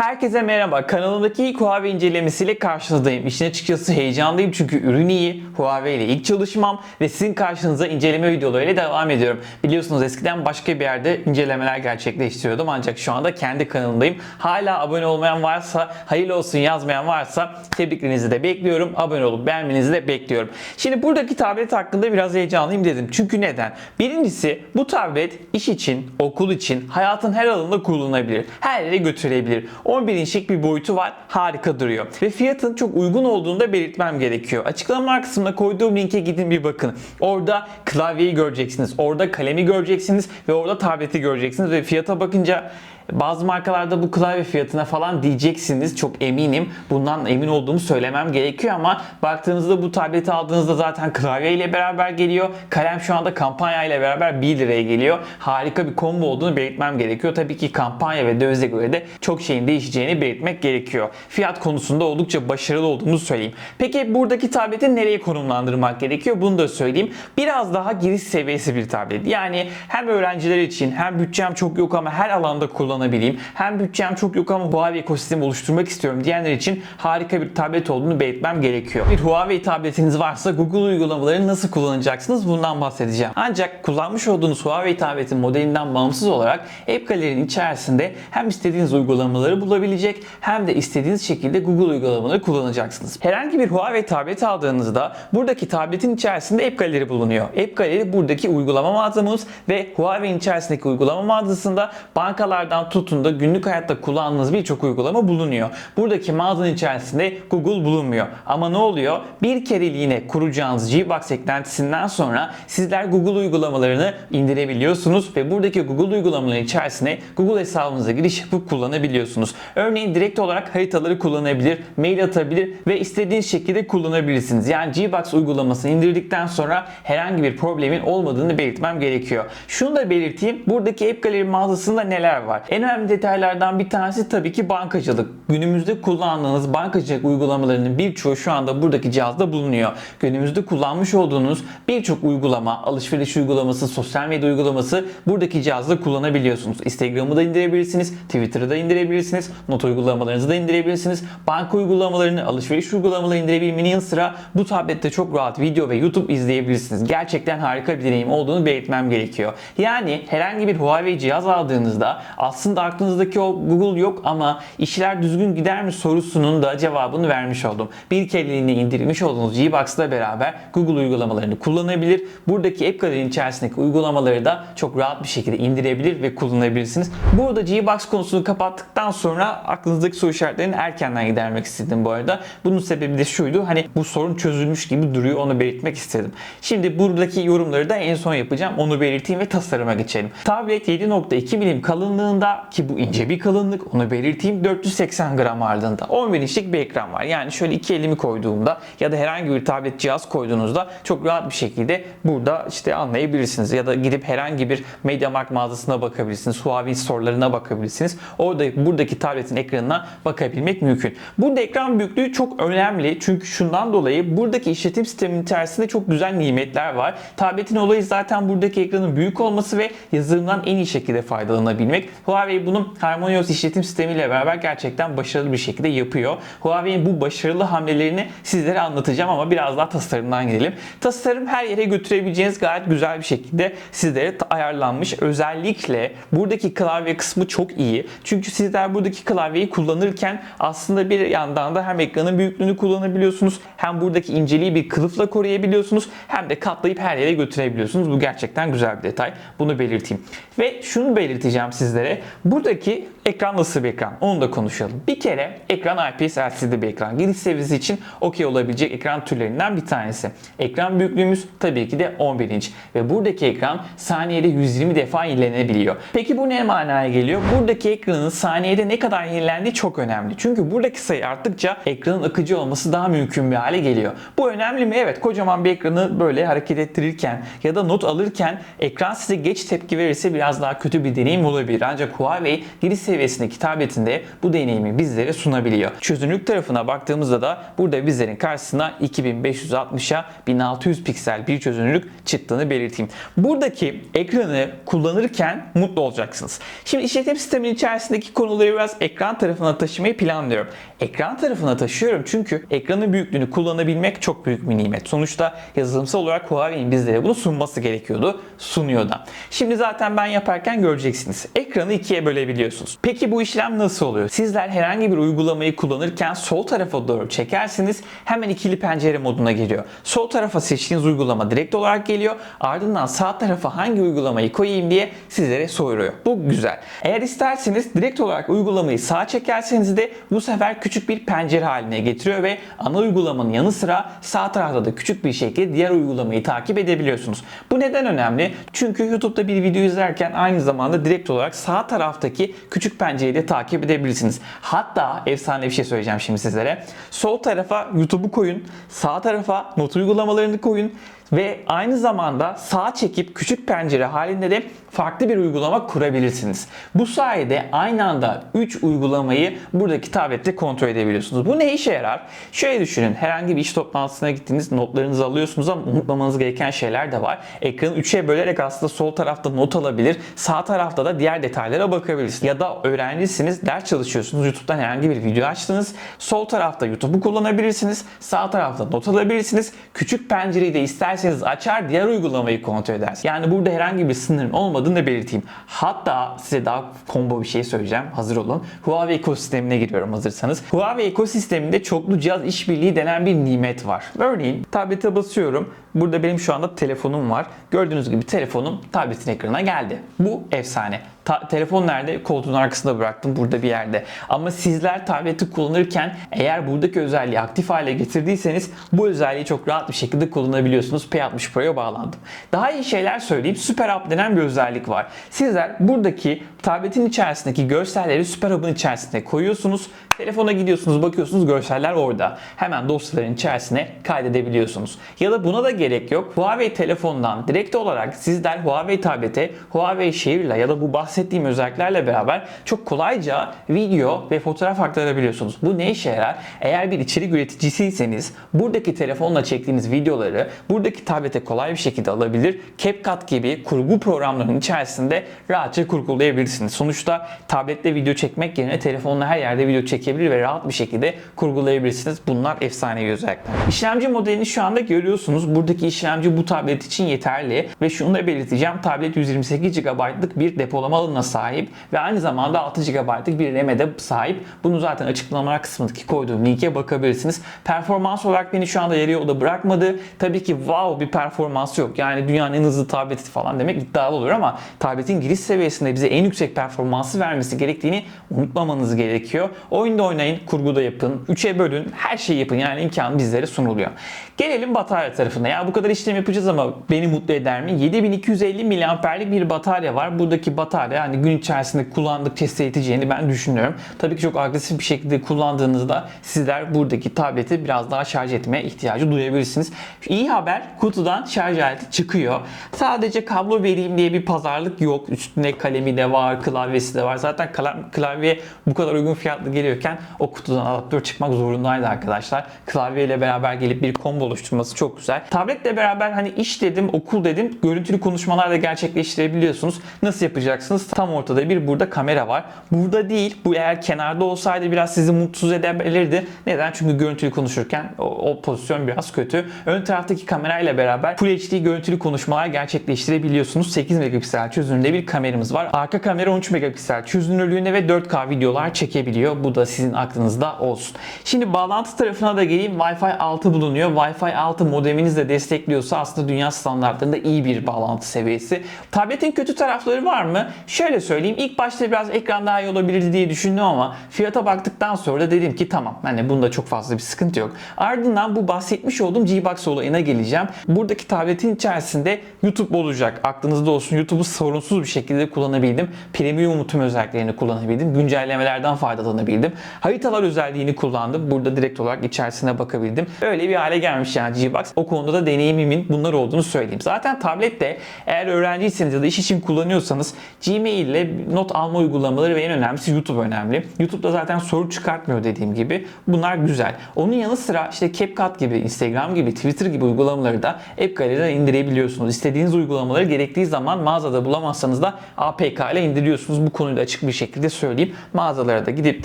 Herkese merhaba. Kanalımdaki ilk Huawei incelemesiyle karşınızdayım. İşin açıkçası heyecanlıyım çünkü ürün iyi. Huawei ile ilk çalışmam ve sizin karşınıza inceleme videolarıyla devam ediyorum. Biliyorsunuz eskiden başka bir yerde incelemeler gerçekleştiriyordum ancak şu anda kendi kanalımdayım. Hala abone olmayan varsa, hayırlı olsun yazmayan varsa tebriklerinizi de bekliyorum. Abone olup beğenmenizi de bekliyorum. Şimdi buradaki tablet hakkında biraz heyecanlıyım dedim. Çünkü neden? Birincisi bu tablet iş için, okul için, hayatın her alanında kullanılabilir. Her yere götürülebilir. 11 inçlik bir boyutu var. Harika duruyor. Ve fiyatın çok uygun olduğunu da belirtmem gerekiyor. Açıklama kısmına koyduğum linke gidin bir bakın. Orada klavyeyi göreceksiniz. Orada kalemi göreceksiniz ve orada tableti göreceksiniz ve fiyata bakınca bazı markalarda bu klavye fiyatına falan diyeceksiniz. Çok eminim. Bundan emin olduğumu söylemem gerekiyor ama baktığınızda bu tableti aldığınızda zaten klavye ile beraber geliyor. Kalem şu anda kampanya ile beraber 1 liraya geliyor. Harika bir combo olduğunu belirtmem gerekiyor. Tabii ki kampanya ve dövize göre de çok şeyin değişeceğini belirtmek gerekiyor. Fiyat konusunda oldukça başarılı olduğumuzu söyleyeyim. Peki buradaki tableti nereye konumlandırmak gerekiyor? Bunu da söyleyeyim. Biraz daha giriş seviyesi bir tablet. Yani hem öğrenciler için hem bütçem çok yok ama her alanda kullanabileyim. Hem bütçem çok yok ama Huawei ekosistemi oluşturmak istiyorum diyenler için harika bir tablet olduğunu belirtmem gerekiyor. Bir Huawei tabletiniz varsa Google uygulamalarını nasıl kullanacaksınız bundan bahsedeceğim. Ancak kullanmış olduğunuz Huawei tabletin modelinden bağımsız olarak App Gallery'nin içerisinde hem istediğiniz uygulamaları bulabilecek hem de istediğiniz şekilde Google uygulamaları kullanacaksınız. Herhangi bir Huawei tablet aldığınızda buradaki tabletin içerisinde App Gallery bulunuyor. App Gallery buradaki uygulama mağazamız ve Huawei'nin içerisindeki uygulama mağazasında bankalardan tutun da günlük hayatta kullandığınız birçok uygulama bulunuyor. Buradaki mağazanın içerisinde Google bulunmuyor. Ama ne oluyor? Bir kereliğine kuracağınız Gbox eklentisinden sonra sizler Google uygulamalarını indirebiliyorsunuz ve buradaki Google uygulamaların içerisine Google hesabınıza giriş yapıp kullanabiliyorsunuz. Örneğin direkt olarak haritaları kullanabilir, mail atabilir ve istediğiniz şekilde kullanabilirsiniz. Yani Gbox uygulamasını indirdikten sonra herhangi bir problemin olmadığını belirtmem gerekiyor. Şunu da belirteyim. Buradaki App Gallery mağazasında neler var? En önemli detaylardan bir tanesi tabii ki bankacılık. Günümüzde kullandığınız bankacılık uygulamalarının birçoğu şu anda buradaki cihazda bulunuyor. Günümüzde kullanmış olduğunuz birçok uygulama, alışveriş uygulaması, sosyal medya uygulaması buradaki cihazda kullanabiliyorsunuz. Instagram'ı da indirebilirsiniz, Twitter'ı da indirebilirsiniz, not uygulamalarınızı da indirebilirsiniz. Banka uygulamalarını, alışveriş uygulamalarını indirebilmenin yanı sıra bu tablette çok rahat video ve YouTube izleyebilirsiniz. Gerçekten harika bir deneyim olduğunu belirtmem gerekiyor. Yani herhangi bir Huawei cihaz aldığınızda aslında aklınızdaki o Google yok ama işler düzgün gider mi sorusunun da cevabını vermiş oldum. Bir kereliğine indirmiş olduğunuz Gbox'la beraber Google uygulamalarını kullanabilir. Buradaki App Gallery'nin içerisindeki uygulamaları da çok rahat bir şekilde indirebilir ve kullanabilirsiniz. Burada Gbox konusunu kapattıktan sonra aklınızdaki soru işaretlerini erkenden gidermek istedim bu arada. Bunun sebebi de şuydu. Hani bu sorun çözülmüş gibi duruyor onu belirtmek istedim. Şimdi buradaki yorumları da en son yapacağım. Onu belirteyim ve tasarıma geçelim. Tablet 7.2 milim kalınlığında ki bu ince bir kalınlık onu belirteyim 480 gram ağırlığında. 11 inçlik bir ekran var. Yani şöyle iki elimi koyduğumda ya da herhangi bir tablet cihaz koyduğunuzda çok rahat bir şekilde burada işte anlayabilirsiniz. Ya da gidip herhangi bir MediaMarkt mağazasına bakabilirsiniz. Huawei storelarına bakabilirsiniz. Orada buradaki tabletin ekranına bakabilmek mümkün. Burada ekran büyüklüğü çok önemli. Çünkü şundan dolayı buradaki işletim sisteminin içerisinde çok güzel nimetler var. Tabletin olayı zaten buradaki ekranın büyük olması ve yazılımdan en iyi şekilde faydalanabilmek. Huawei bunu HarmonyOS işletim sistemiyle beraber gerçekten başarılı bir şekilde yapıyor. Huawei'nin bu başarılı hamlelerini sizlere anlatacağım ama biraz daha tasarımdan gidelim. Tasarım her yere götürebileceğiniz gayet güzel bir şekilde sizlere ayarlanmış. Özellikle buradaki klavye kısmı çok iyi. Çünkü sizler buradaki klavyeyi kullanırken aslında bir yandan da hem ekranın büyüklüğünü kullanabiliyorsunuz hem buradaki inceliği bir kılıfla koruyabiliyorsunuz hem de katlayıp her yere götürebiliyorsunuz. Bu gerçekten güzel bir detay. Bunu belirteyim. Ve şunu belirteceğim sizlere. Buradaki ekran nasıl bir ekran? Onu da konuşalım. Bir kere ekran IPS LCD bir ekran. Giriş seviyesi için okey olabilecek ekran türlerinden bir tanesi. Ekran büyüklüğümüz tabii ki de 11 inç ve buradaki ekran saniyede 120 defa yenilenebiliyor. Peki bu ne manaya geliyor? Buradaki ekranın saniyede ne kadar yenilendiği çok önemli. Çünkü buradaki sayı arttıkça ekranın akıcı olması daha mümkün bir hale geliyor. Bu önemli mi? Evet kocaman bir ekranı böyle hareket ettirirken ya da not alırken ekran size geç tepki verirse biraz daha kötü bir deneyim olabilir. Ancak Huawei giriş seviyesindeki tabletinde bu deneyimi bizlere sunabiliyor. Çözünürlük tarafına baktığımızda da burada bizlerin karşısına 2560'a 1600 piksel bir çözünürlük çıktığını belirteyim. Buradaki ekranı kullanırken mutlu olacaksınız. Şimdi işletim sistemin içerisindeki konuları biraz ekran tarafına taşımayı planlıyorum. Ekran tarafına taşıyorum çünkü ekranın büyüklüğünü kullanabilmek çok büyük bir nimet. Sonuçta yazılımsal olarak Huawei'nin bizlere bunu sunması gerekiyordu. Sunuyor da. Şimdi zaten ben yaparken göreceksiniz. Ekranı ikiye bölebiliyorsunuz. Peki bu işlem nasıl oluyor? Sizler herhangi bir uygulamayı kullanırken sol tarafa doğru çekersiniz hemen ikili pencere moduna giriyor. Sol tarafa seçtiğiniz uygulama direkt olarak geliyor. Ardından sağ tarafa hangi uygulamayı koyayım diye sizlere soruyor. Bu güzel. Eğer isterseniz direkt olarak uygulamayı sağa çekerseniz de bu sefer küçük bir pencere haline getiriyor ve ana uygulamanın yanı sıra sağ tarafta da küçük bir şekilde diğer uygulamayı takip edebiliyorsunuz. Bu neden önemli? Çünkü YouTube'da bir video izlerken aynı zamanda direkt olarak sağ taraftaki küçük pencereyi de takip edebilirsiniz. Hatta efsane bir şey söyleyeceğim şimdi sizlere. Sol tarafa YouTube'u koyun, sağ tarafa not uygulamalarını koyun ve aynı zamanda sağa çekip küçük pencere halinde de farklı bir uygulama kurabilirsiniz. Bu sayede aynı anda 3 uygulamayı buradaki tablette kontrol edebiliyorsunuz. Bu ne işe yarar? Şöyle düşünün. Herhangi bir iş toplantısına gittiniz, notlarınızı alıyorsunuz ama unutmamanız gereken şeyler de var. Ekranı 3'e bölerek aslında sol tarafta not alabilir, sağ tarafta da diğer detaylara bakabilirsiniz. Ya da öğrencisiniz, ders çalışıyorsunuz, YouTube'dan herhangi bir video açtınız. Sol tarafta YouTube'u kullanabilirsiniz, sağ tarafta not alabilirsiniz. Küçük pencereyi de isterseniz açar, diğer uygulamayı kontrol edersiniz. Yani burada herhangi bir sınırın olmadığını da belirteyim. Hatta size daha combo bir şey söyleyeceğim. Hazır olun. Huawei ekosistemine giriyorum hazırsanız. Huawei ekosisteminde çoklu cihaz işbirliği denen bir nimet var. Örneğin tablete basıyorum. Burada benim şu anda telefonum var. Gördüğünüz gibi telefonum tabletin ekranına geldi. Bu efsane. Ta- telefon nerede? Koltuğun arkasında bıraktım burada bir yerde. Ama sizler tableti kullanırken eğer buradaki özelliği aktif hale getirdiyseniz bu özelliği çok rahat bir şekilde kullanabiliyorsunuz. P60 Pro'ya bağlandım. Daha iyi şeyler söyleyeyim. Süper App denen bir özellik var. Sizler buradaki tabletin içerisindeki görselleri Süper Hub'ın içerisine koyuyorsunuz. Telefona gidiyorsunuz bakıyorsunuz görseller orada. Hemen dosyaların içerisine kaydedebiliyorsunuz. Ya da buna da gerek yok. Huawei telefondan direkt olarak sizler Huawei tablete Huawei şehirle ya da bu bahsettiğim özelliklerle beraber çok kolayca video ve fotoğraf aktarabiliyorsunuz. Bu ne işe yarar? Eğer bir içerik üreticisiyseniz buradaki telefonla çektiğiniz videoları buradaki tablete kolay bir şekilde alabilir. CapCut gibi kurgu programlarının içerisinde rahatça kurgulayabilirsiniz. Sonuçta tablette video çekmek yerine telefonla her yerde video çekebilir ve rahat bir şekilde kurgulayabilirsiniz. Bunlar efsanevi özellikler. İşlemci modelini şu anda görüyorsunuz. Buradaki işlemci bu tablet için yeterli ve şunu da belirteceğim. Tablet 128 GB'lık bir depolama alanına sahip ve aynı zamanda 6 GB'lık bir RAM'e de sahip. Bunu zaten açıklamalar kısmındaki koyduğum linke bakabilirsiniz. Performans olarak beni şu anda yarı yolda bırakmadı. Tabii ki wow bir performansı yok. Yani dünyanın en hızlı tableti falan demek iddialı olur ama tabletin giriş seviyesinde bize en yüksek performansı vermesi gerektiğini unutmamanız gerekiyor. Oyunda oynayın, kurguda yapın, 3'e bölün, her şeyi yapın. Yani imkan bizlere sunuluyor. Gelelim batarya tarafına. Ya bu kadar işlem yapacağız ama beni mutlu eder mi? 7250 mAh'lik bir batarya var. Buradaki batarya hani gün içerisinde kullandıkça hissedeceğini ben düşünüyorum. Tabii ki çok agresif bir şekilde kullandığınızda sizler buradaki tableti biraz daha şarj etmeye ihtiyacı duyabilirsiniz. İyi haber kutudan şarj aleti çıkıyor. Sadece kablo vereyim diye bir pazarlık yok. Üstünde kalemi de var, klavyesi de var. Zaten kla- klavye bu kadar uygun fiyatlı geliyorken o kutudan adaptör çıkmak zorundaydı arkadaşlar. Klavye ile beraber gelip bir combo oluşturması çok güzel. Tabletle beraber hani iş dedim, okul dedim, görüntülü konuşmalar da gerçekleştirebiliyorsunuz. Nasıl yapacaksınız? Tam ortada bir burada kamera var. Burada değil. Bu eğer kenarda olsaydı biraz sizi mutsuz edebilirdi. Neden? Çünkü görüntülü konuşurken o, o pozisyon biraz kötü. Ön taraftaki kamerayla beraber Full HD görüntülü konuşmalar gerçekleştirebiliyorsunuz. 8 megapiksel çözünürlüğünde bir kameramız var. Arka kamera 13 megapiksel çözünürlüğünde ve 4K videolar çekebiliyor. Bu da sizin aklınızda olsun. Şimdi bağlantı tarafına da geleyim. Wi-Fi 6 bulunuyor. Wi-Fi 6 modeminiz de destekliyorsa aslında dünya standartlarında iyi bir bağlantı seviyesi. Tabletin kötü tarafları var mı? Şöyle söyleyeyim. İlk başta biraz ekran daha iyi olabilirdi diye düşündüm ama fiyata baktıktan sonra da dedim ki tamam hani bunda çok fazla bir sıkıntı yok. Ardından bu bahsetmiş olduğum G-Box olayına geleceğim. Buradaki tabletin içerisinde YouTube olacak. Aklınızda olsun YouTube'u sorunsuz bir şekilde kullanabildim. Premium tüm özelliklerini kullanabildim. Güncellemelerden faydalanabildim. Haritalar özelliğini kullandım. Burada direkt olarak içerisine bakabildim. Öyle bir hale gelmiş yani G-Box. O konuda da deneyimimin bunlar olduğunu söyleyeyim. Zaten tablette eğer öğrenciyseniz ya da iş için kullanıyorsanız Gmail ile not alma uygulamaları ve en önemlisi YouTube önemli. YouTube'da zaten soru çıkartmıyor dediğim gibi. Bunlar güzel. Onun yanı sıra işte CapCut gibi, Instagram gibi, Twitter gibi uygulamaları da App Gallery'den indirebiliyorsunuz. İstediğiniz uygulamaları gerektiği zaman mağazada bulamazsanız da APK ile indiriyorsunuz. Bu konuyu da açık bir şekilde söyleyeyim. Mağazalara da gidip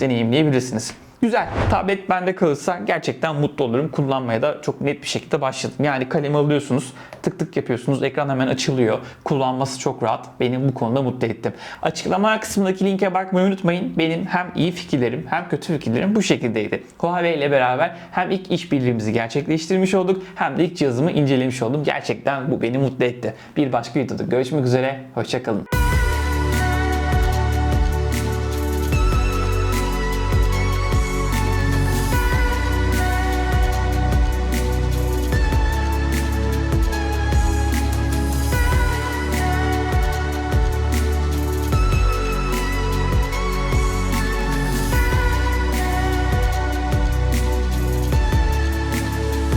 deneyimleyebilirsiniz. Güzel. Tablet bende kalırsa gerçekten mutlu olurum. Kullanmaya da çok net bir şekilde başladım. Yani kalemi alıyorsunuz, tık tık yapıyorsunuz, ekran hemen açılıyor. Kullanması çok rahat. Benim bu konuda mutlu ettim. Açıklama kısmındaki linke bakmayı unutmayın. Benim hem iyi fikirlerim hem kötü fikirlerim bu şekildeydi. Huawei ile beraber hem ilk işbirliğimizi gerçekleştirmiş olduk hem de ilk cihazımı incelemiş oldum. Gerçekten bu beni mutlu etti. Bir başka videoda görüşmek üzere. Hoşçakalın.